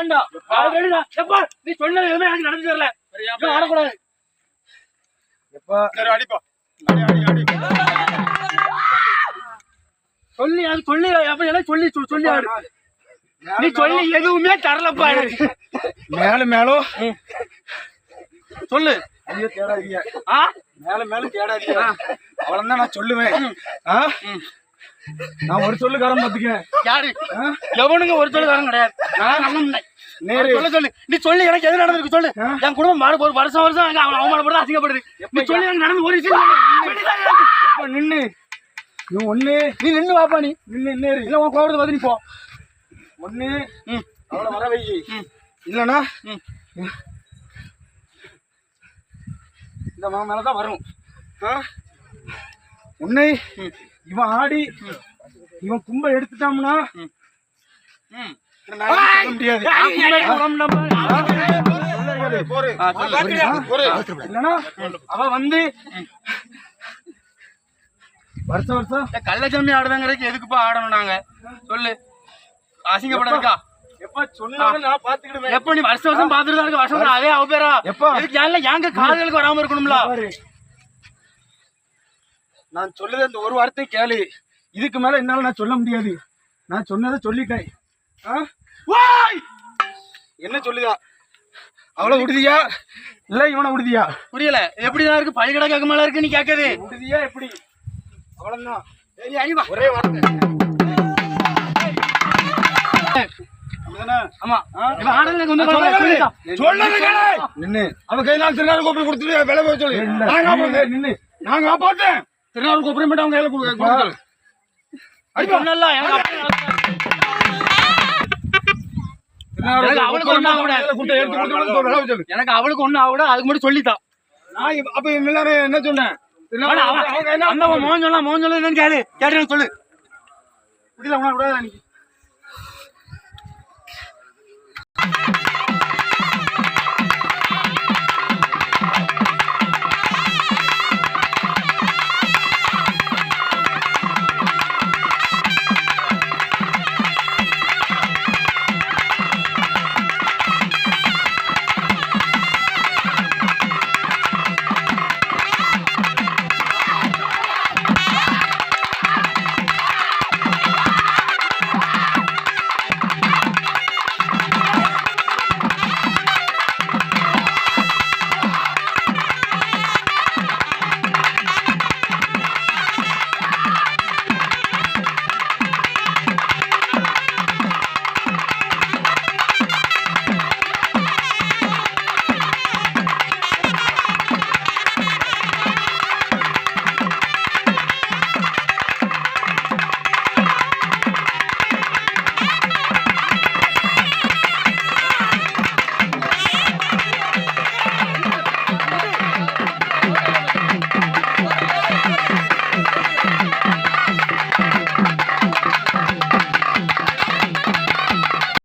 வேண்டாம். already நான் எப்பா நீ சொன்னது எதுவுமே எனக்கு நடந்து வரல. இன்னும் ஆடக்கூடாது. சரி அடிப்பா. அடி அடி அடி. சொல்லி அது சொல்லி அப்ப சொல்லி சொல்லி ஆடு. நீ சொல்லி எதுவுமே தரலப்பா எனக்கு மேலும் மேலும் சொல்லு. ஐயோ தேடாதீங்க. ஆ? மேலும் மேலும் தேடாதீங்க. அவ்வளவுதான் நான் சொல்லுவேன். ஆ? நான் ஒரு சொல்லுக்காரன் பாத்துக்கேன் யாரு? எவனுங்க ஒரு சொல்லுக்காரன் கிடையாது. நான் நம்ப சொல்லு. சொல்லு நீ சொல்லி எனக்கு எது நடந்திருக்கு சொல்லு. என் குடும்பம் மாறு ஒரு வருஷம் வருஷம் எனக்கு அவன் அவமானப்படுறது அசிங்கப்படுது. நீ சொல்லி எனக்கு நடந்து ஒரு விஷயம் நின்னு நீ ஒண்ணு. நீ நின்னு வாப்பா நீ. நின்னு நேரு இல்ல உன் கோபுரத்தை பார்த்து நீ போ. ஒண்ணு. அவளை வர வை இல்லனா? இந்த மகன் மேலதான் வரும். ஆ? உன்னை இவன் ஆடி இவன் கும்ப எடுத்துட்டான்னா முடியாது. அவ வந்து வருஷம் வருஷம். கள்ளச்சாமி ஆடுதாங்கிறதுக்கு எதுக்குப்பா ஆடணும் நாங்க? சொல்லு. அசிங்கப்படாதுக்கா. எப்ப சொன்னாலும் நான் பாத்துக்கிடுவேன். எப்ப நீ வருஷம் வருஷம் பாத்துட்டு தான் இருக்க? வருஷம் வருஷம் அதே அவ பேரா எப்ப? எதுக்கு ஏன்ல எங்க காதுகளுக்கு வராம இருக்கணும்ல. நான் சொல்லுத இந்த ஒரு வார்த்தை கேளு. இதுக்கு மேல என்னால நான் சொல்ல முடியாது. நான் சொன்னதை சொல்லிட்டேன். ஆ? என்ன சொல்லுதா? அவளை விடுதியா இல்ல இவனை விடுதியா புரியல. எப்படிதான் இருக்கு? பழிகடை கேட்க மேல இருக்கு நீ கேக்குது விடுதியா எப்படி? அவ்வளவுதான். ஏய், அடி வா. ஒரே வார்த்தை. அப்படிதானே? ஆமா. இவன் ஆடுறதுக்கு வந்து சொல்லிட்டா. சொல்லது விலை போய் சொல்லு எனக்கு அவளுக்கு ஒண்ணு ஆகுட அதுக்கு மட்டும் சொல்லித்தான். நான் அப்ப எல்லாரும் என்ன சொன்னேன்? மோகன் சொல்லலாம் மோகன் சொல்லலாம் என்னன்னு கேளு. கேட்டு சொல்லு. உன விடாத நீ?